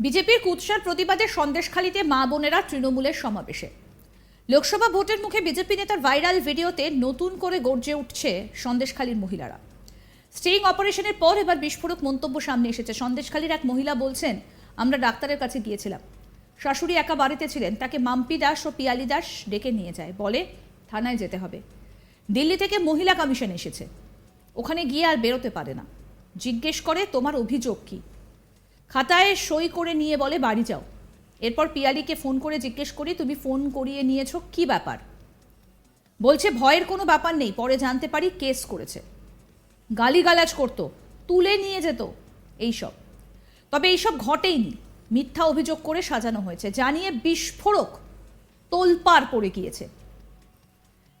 বিজেপির কুৎসার প্রতিবাদে সন্দেশখালীতে মা বোনেরা তৃণমূলের সমাবেশে। লোকসভা ভোটের মুখে বিজেপি নেতার ভাইরাল ভিডিওতে নতুন করে গর্জে উঠছে সন্দেশখালীর মহিলারা। স্টিং অপারেশনের পর এবার বিস্ফোরক মন্তব্য সামনে এসেছে। সন্দেশখালীর এক মহিলা বলছেন, আমরা ডাক্তারের কাছে গিয়েছিলাম। শাশুড়ি একা বাড়িতে ছিলেন। তাকে মাম্পি দাস ও পিয়ালি দাস ডেকে নিয়ে যায়। বলে, থানায় যেতে হবে। দিল্লি থেকে মহিলা কমিশন এসেছে। ওখানে গিয়ে আর বেরোতে পারে না। জিজ্ঞেস করে, তোমার অভিযোগ কী? খাতায় সই করে নিয়ে বলে, বাড়ি যাও। এরপর পিয়ালিকে ফোন করে জিজ্ঞেস করি, তুমি ফোন করিয়ে নিয়েছো, কি ব্যাপার? বলছে, ভয়ের কোনো ব্যাপার নেই, পরে জানতে পারি, কেস করেছে। গালিগালাজ করতো, তুলে নিয়ে যেত, এইসব। তবে এইসব ঘটেইনি। মিথ্যা অভিযোগ করে সাজানো হয়েছে, জানিয়ে বিস্ফোরক তোলপাড় পড়ে গিয়েছে।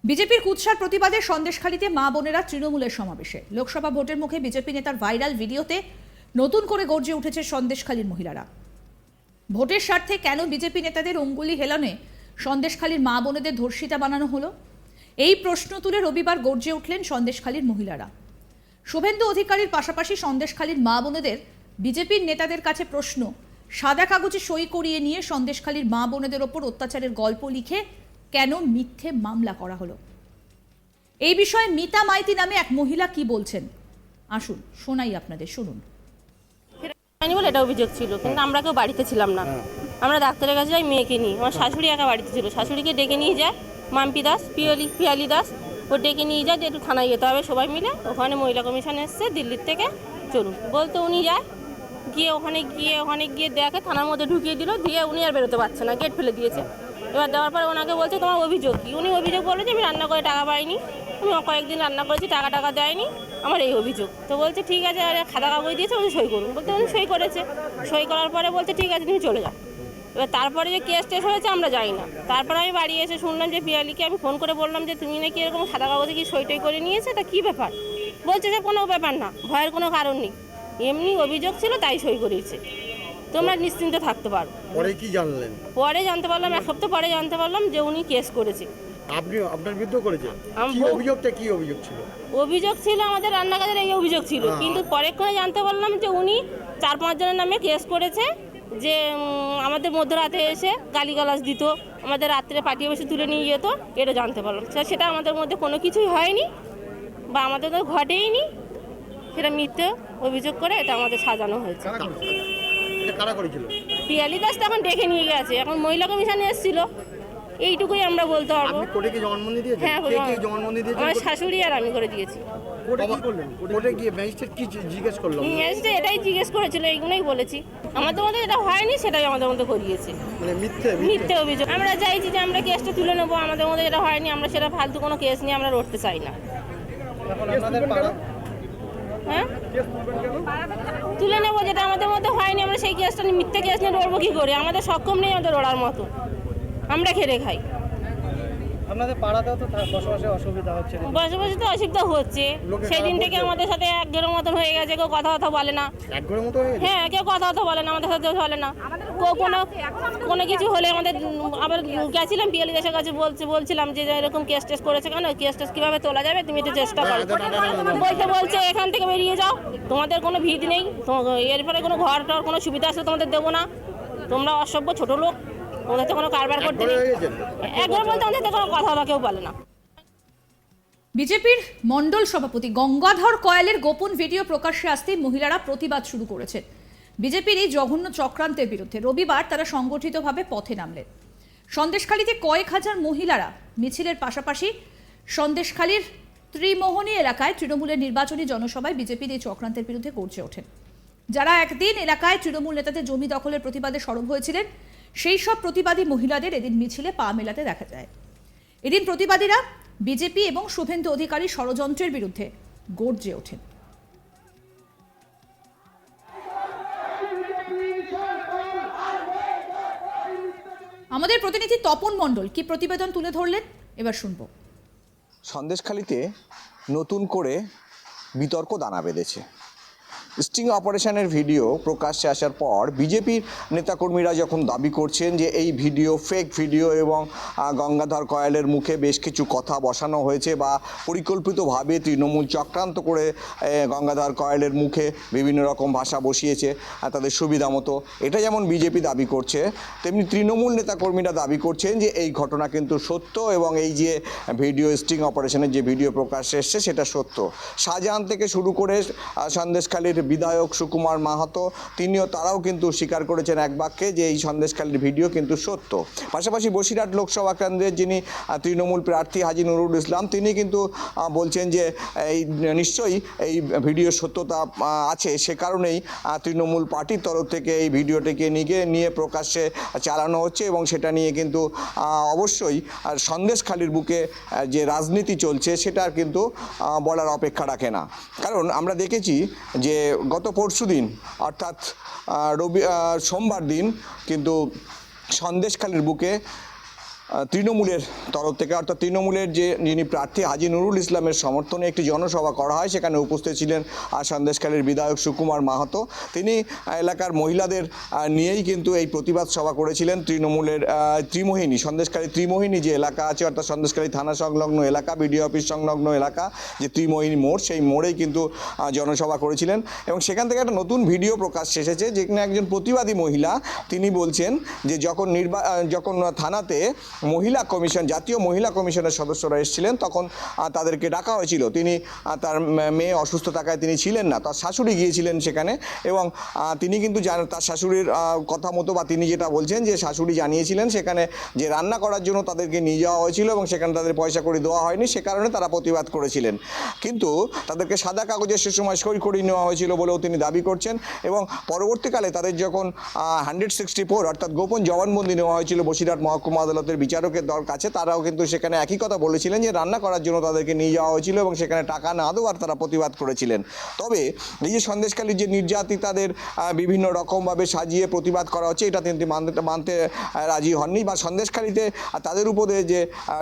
বিজেপির কুৎসার প্রতিবাদে সন্দেশখালীতে মা বোনেরা তৃণমূলের সমাবেশে। লোকসভা ভোটের মুখে বিজেপি নেতার ভাইরাল ভিডিওতে নতুন করে গর্জে উঠেছে সন্দেশখালীর মহিলারা। ভোটের স্বার্থে কেন বিজেপি নেতাদের অঙ্গুলি হেলনে সন্দেশখালীর মা বোনেদের ধর্ষিতা বানানো হলো? এই প্রশ্ন তুলে রবিবার গর্জে উঠলেন সন্দেশখালীর মহিলারা। শুভেন্দু অধিকারীর পাশাপাশি সন্দেশখালীর মা বোনেদের, বিজেপির নেতাদের কাছে প্রশ্ন, সাদা কাগজে সই করিয়ে নিয়ে সন্দেশখালীর মা বোনেদের ওপর অত্যাচারের গল্প লিখে কেন মিথ্যে মামলা করা হলো? এই বিষয়ে মিতা মাইতি নামে এক মহিলা কি বলছেন? আসুন, শোনাই আপনাদের, শুনুন। হয়নি বলে এটা অভিযোগ ছিল কিন্তু আমরা কেউ বাড়িতে ছিলাম না। আমরা ডাক্তারের কাছে যাই মেয়েকে নিয়ে আমার শাশুড়ি একা বাড়িতে ছিল। শাশুড়িকে ডেকে নিয়ে যায় মাম্পি দাস পিয়ালি পিয়ালি দাস ও ডেকে নিয়ে যায় যে একটু থানায় যেতে হবে সবাই মিলে। ওখানে মহিলা কমিশন এসছে দিল্লির থেকে চলুন। বলতে উনি যায় গিয়ে ওখানে গিয়ে ওখানে গিয়ে দেখে থানার মধ্যে ঢুকিয়ে দিল দিয়ে উনি আর বেরোতে পারছে না গেট ফেলে দিয়েছে। এবার দেওয়ার পরে ওনাকে বলছে তোমার অভিযোগ কি? উনি অভিযোগ বলে যে আমি রান্না করে টাকা পাইনি। আমি কয়েকদিন রান্না করেছি টাকা টাকা দেয়নি। আমার এই অভিযোগ। তো বলছে ঠিক আছে আরে খাতা কাগজ দিয়েছে উনি সই করুন। বলতে উনি সই করেছে। সই করার পরে বলছে ঠিক আছে তুমি চলে যাও। এবার তারপরে যে কেস টেস হয়েছে আমরা যাই না। তারপরে আমি বাড়ি এসে শুনলাম যে পিয়ালিকে আমি ফোন করে বললাম যে তুমি নাকি এরকম সাদা কাগজে কি সই টই করে নিয়েছে? তা কী ব্যাপার? বলছে যে কোনো ব্যাপার না ভয়ের কোনো কারণ নেই। এমনি অভিযোগ ছিল তাই সই করেছে। তোমরা নিশ্চিন্ত থাকতে পারো। পরে কি জানলেন? পরে জানতে পারলাম এক সপ্তাহ পরে জানতে পারলাম যে উনি কেস করেছে। আপনি আপনার বিরুদ্ধে করেছেন। কি অভিযোগটা কি অভিযোগ ছিল? অভিযোগ ছিল আমাদের রান্নাকাজের এই অভিযোগ ছিল। হ্যাঁ। কিন্তু পরেক্ষণে জানতে পারলাম যে উনি চার পাঁচ জনের নামে কেস করেছে যে আমাদের মধ্যরাতে এসে গালিগালাজ দিত আমাদের রাত্রে পাঠিয়ে বসে তুলে নিয়ে যেত এটা জানতে পারলাম। সেটা আমাদের মধ্যে কোনো কিছুই হয়নি বা আমাদের তো ঘটেইনি। সেটা মিথ্যে অভিযোগ করে এটা আমাদের সাজানো হয়েছে। পিয়ালি দাস তো এখন ডেকে নিয়ে গেছে। এখন মহিলা কমিশনে এসেছিল। এইটুকুই আমরা বলতে পারব। আপনি কোর্টে কি জবানবন্দি দিয়েছেন? হ্যাঁ কে কে জবানবন্দি দিয়েছেন আমার শাশুড়ি আর আমি করে দিয়েছি। কোর্টে কি করলেন? কোর্টে গিয়ে ম্যাজিস্ট্রেট কি জিজ্ঞেস করল? এসে এটাই জিজ্ঞেস করেছিল এইগুলোই বলেছি। আমাদের মধ্যে যেটা হয়নি সেটাই আমাদের মধ্যে করিয়েছে মানে মিথ্যে মিথ্যে। মিথ্যে অভিযোগ। আমরা চাইছি যে আমরা কেসটা তুলে নেব আমাদের মধ্যে যেটা হয়নি আমরা সেটা ফালতু কোনো কেস নিয়ে আমরা লড়তে চাই না। হ্যাঁ? তুলে নেব যেটা আমাদের মধ্যে হয়নি আমরা সেই কেসটা নিয়ে মিথ্যে কেস নিয়ে লড়বো কী করে? আমাদের সক্ষম নেই আমাদের লড়ার মতো। আমরা খেলে খাই। আপনাদের পাড়াতেও তো বসবাসে অসুবিধা হচ্ছে। বসে বসে তো অসুবিধা হচ্ছে। লোকে সেই দিন থেকে আমাদের সাথে এক ঘরের মতন হয়ে গেছে কেউ কথা কথা বলে না। এক ঘরের মতো হ্যাঁ কেউ কথা কথা বলে না আমাদের সাথে বলে না। কেউ কোনো কোনো কিছু হলে আমাদের আবার গেছিলাম পিএলি দেশের কাছে বলছে বলছিলাম যে এরকম কেস টেস করেছে কেন? কেস টেস কীভাবে তোলা যাবে? তুমি একটু চেষ্টা করো। বলতে বলছে এখান থেকে বেরিয়ে যাও। তোমাদের কোনো ভিত নেই। তো- এরপরে কোনো ঘর টর কোনো সুবিধা আসলে তোমাদের দেবো না। তোমরা অসভ্য ছোট লোক। তোমাদের তো কোনো কারবার করতে নেই। একবার বলতে আমাদের তো কোনো কথা কথা কেউ বলে না। বিজেপির মণ্ডল সভাপতি গঙ্গাধর কয়ালের গোপন ভিডিও প্রকাশ্যে আসতেই মহিলারা প্রতিবাদ শুরু করেছেন বিজেপির এই জঘন্য চক্রান্তের বিরুদ্ধে রবিবার তারা সংগঠিতভাবে পথে নামলেন। সন্দেশখালীতে কয়েক হাজার মহিলারা মিছিলের পাশাপাশি সন্দেশখালীর ত্রিমোহনী এলাকায় তৃণমূলের নির্বাচনী জনসভায় বিজেপির এই চক্রান্তের বিরুদ্ধে গর্জে ওঠেন। যারা একদিন এলাকায় তৃণমূল নেতাদের জমি দখলের প্রতিবাদে সরব হয়েছিলেন সেই সব প্রতিবাদী মহিলাদের এদিন মিছিলে পা মেলাতে দেখা যায়। এদিন প্রতিবাদীরা বিজেপি এবং শুভেন্দু অধিকারী ষড়যন্ত্রের বিরুদ্ধে গর্জে ওঠেন। আমাদের প্রতিনিধি তপন মণ্ডল কি প্রতিবেদন তুলে ধরলেন? এবার শুনব। সন্দেশখালিতে নতুন করে বিতর্ক দানা বেঁধেছে। স্টিং অপারেশনের ভিডিও প্রকাশ্যে আসার পর বিজেপির নেতাকর্মীরা যখন দাবি করছেন যে এই ভিডিও ফেক ভিডিও এবং গঙ্গাধর কয়ালের মুখে বেশ কিছু কথা বসানো হয়েছে বা পরিকল্পিতভাবে তৃণমূল চক্রান্ত করে গঙ্গাধর কয়ালের মুখে বিভিন্ন রকম ভাষা বসিয়েছে তাদের সুবিধা মতো। এটা যেমন বিজেপি দাবি করছে, তেমনি তৃণমূল নেতাকর্মীরা দাবি করছেন যে এই ঘটনা কিন্তু সত্য এবং এই যে ভিডিও স্টিং অপারেশনের যে ভিডিও প্রকাশ এসছে সেটা সত্য। শাহজাহান থেকে শুরু করে সন্দেশখালীর বিধায়ক সুকুমার মাহাতো, তিনিও তারাও কিন্তু স্বীকার করেছেন এক বাক্যে যে এই সন্দেশখালীর ভিডিও কিন্তু সত্য। পাশাপাশি বসিরহাট লোকসভা কেন্দ্রের যিনি তৃণমূল প্রার্থী হাজি নুরুল ইসলাম, তিনি কিন্তু বলছেন যে, এই, নিশ্চয়ই এই ভিডিও সত্যতা আছে। সে কারণেই তৃণমূল পার্টির তরফ থেকে এই ভিডিওটিকে নিয়ে নিয়ে প্রকাশ্যে চালানো হচ্ছে এবং সেটা নিয়ে কিন্তু অবশ্যই, আর সন্দেশখালির বুকে যে রাজনীতি চলছে সেটার কিন্তু বলার অপেক্ষা রাখে না। কারণ আমরা দেখেছি যে গত পরশু দিন অর্থাৎ রবি সোমবার দিন কিন্তু সন্দেশখালীর বুকে তৃণমূলের তরফ থেকে অর্থাৎ তৃণমূলের যে যিনি প্রার্থী হাজি নুরুল ইসলামের সমর্থনে একটি জনসভা করা হয় সেখানে উপস্থিত ছিলেন আহ, সন্দেশখালীর বিধায়ক সুকুমার মাহাতো। তিনি এলাকার মহিলাদের নিয়েই কিন্তু এই প্রতিবাদ সভা করেছিলেন তৃণমূলের ত্রিমোহিনী সন্দেশখালী ত্রিমোহিনী যে এলাকা আছে অর্থাৎ সন্দেশখালী থানা সংলগ্ন এলাকা বিডিও অফিস সংলগ্ন এলাকা যে ত্রিমোহিনী মোড় সেই মোড়েই কিন্তু জনসভা করেছিলেন। এবং সেখান থেকে একটা নতুন ভিডিও প্রকাশ এসেছে যেখানে একজন প্রতিবাদী মহিলা তিনি বলছেন যে যখন নির্বা যখন থানাতে মহিলা কমিশন, জাতীয় মহিলা কমিশনের সদস্যরা এসেছিলেন। তখন তাদেরকে ডাকা হয়েছিল। তিনি তার মেয়ে অসুস্থ থাকায় তিনি ছিলেন না। তার শাশুড়ি গিয়েছিলেন সেখানে এবং তিনি কিন্তু তার শাশুড়ির কথা মতো বা তিনি যেটা বলছেন যে শাশুড়ি জানিয়েছিলেন সেখানে যে রান্না করার জন্য তাদেরকে নিয়ে যাওয়া হয়েছিল এবং সেখানে তাদের পয়সা করে দেওয়া হয়নি। সে কারণে তারা প্রতিবাদ করেছিলেন। কিন্তু তাদেরকে সাদা কাগজে সে সময় সই করিয়ে নেওয়া হয়েছিল বলেও তিনি দাবি করছেন এবং পরবর্তীকালে তাদের যখন হান্ড্রেড সিক্সটি ফোর অর্থাৎ গোপন জবানবন্দি নেওয়া হয়েছিল বসিরহাট মহকুমা আদালতের বিচারকের দল কাছে, তারাও কিন্তু সেখানে একই কথা বলেছিলেন যে রান্না করার জন্য তাদেরকে নিয়ে যাওয়া হয়েছিল এবং সেখানে টাকা না দেওয়ার তারা প্রতিবাদ করেছিলেন। তবে এই যে সন্দেশকালী যে নির্যাতিতাদের বিভিন্ন রকমভাবে সাজিয়ে প্রতিবাদ করা হচ্ছে, এটা তিনি মানতে মানতে রাজি হননি বা সন্দেশকালীতে তাদের উপরে যে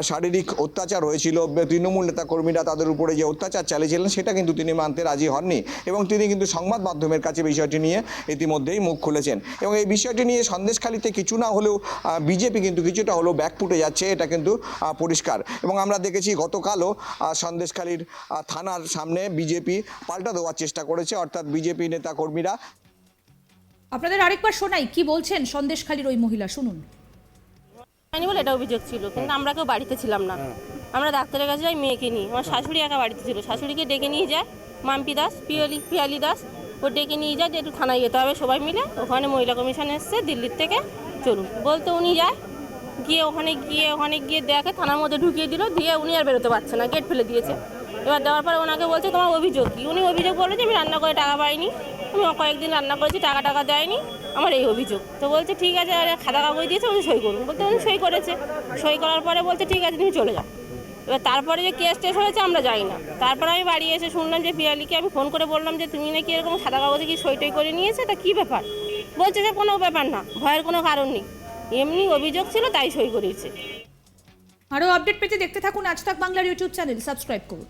শারীরিক অত্যাচার হয়েছিল তৃণমূল নেতা কর্মীরা তাদের উপরে যে অত্যাচার চালিয়েছিলেন, সেটা কিন্তু তিনি মানতে রাজি হননি এবং তিনি কিন্তু সংবাদ মাধ্যমের কাছে বিষয়টি নিয়ে ইতিমধ্যেই মুখ খুলেছেন। এবং এই বিষয়টি নিয়ে সন্দেশখালীতে কিছু না হলেও বিজেপি কিন্তু কিছুটা হলেও ব্যাকফুটে যাচ্ছে এটা কিন্তু পরিষ্কার। এবং আমরা দেখেছি গতকালও সন্দেশখালীর থানার সামনে বিজেপি পাল্টা দেওয়ার চেষ্টা করেছে অর্থাৎ বিজেপি নেতা কর্মীরা আপনাদের আরেকবার শোনাই কি বলছেন সন্দেশখালীর ওই মহিলা? শুনুন। হয়নি বলে এটা অভিযোগ ছিল কিন্তু আমরা কেউ বাড়িতে ছিলাম না। আমরা ডাক্তারের কাছে যাই মেয়েকে নিয়ে আমার শাশুড়ি একা বাড়িতে ছিল শাশুড়িকে ডেকে নিয়ে যায় মাম্পি দাস পিয়ালি পিয়ালি দাস ও ডেকে নিয়ে যায় যে একটু থানায় যেতে হবে সবাই মিলে। ওখানে মহিলা কমিশন এসছে দিল্লির থেকে চলুন। বলতে উনি যায় গিয়ে ওখানে গিয়ে ওখানে গিয়ে দেখে থানার মধ্যে ঢুকিয়ে দিল, দিয়ে উনি আর বেরোতে পারছে না গেট ফেলে দিয়েছে। এবার দেওয়ার পরে ওনাকে বলছে, তোমার অভিযোগ কি? উনি অভিযোগ বলে যে, আমি রান্না করে টাকা পাইনি, আমি কয়েকদিন রান্না করেছি, টাকা টাকা দেয়নি, আমার এই অভিযোগ। তো বলছে, ঠিক আছে, আরে খাতা কাগজ দিয়েছে, উনি সই করুন। বলতে, উনি সই করেছে। সই করার পরে বলছে, ঠিক আছে, তুমি চলে যাও। এবার তারপরে যে কেস টেস হয়েছে, আমরা যাই না। তারপরে আমি বাড়ি এসে শুনলাম যে, পিয়ালিকে আমি ফোন করে বললাম যে, তুমি নাকি এরকম সাদা কাগজে কি সই টই করে নিয়েছে? তা কী ব্যাপার? বলছে যে, কোনো ব্যাপার না, ভয়ের কোনো কারণ নেই। এমনি অভিযোগ ছিল, তাই সই করেছে। আরও আপডেট পেতে দেখতে থাকুন আজ তাক বাংলার ইউটিউব চ্যানেল, সাবস্ক্রাইব করুন।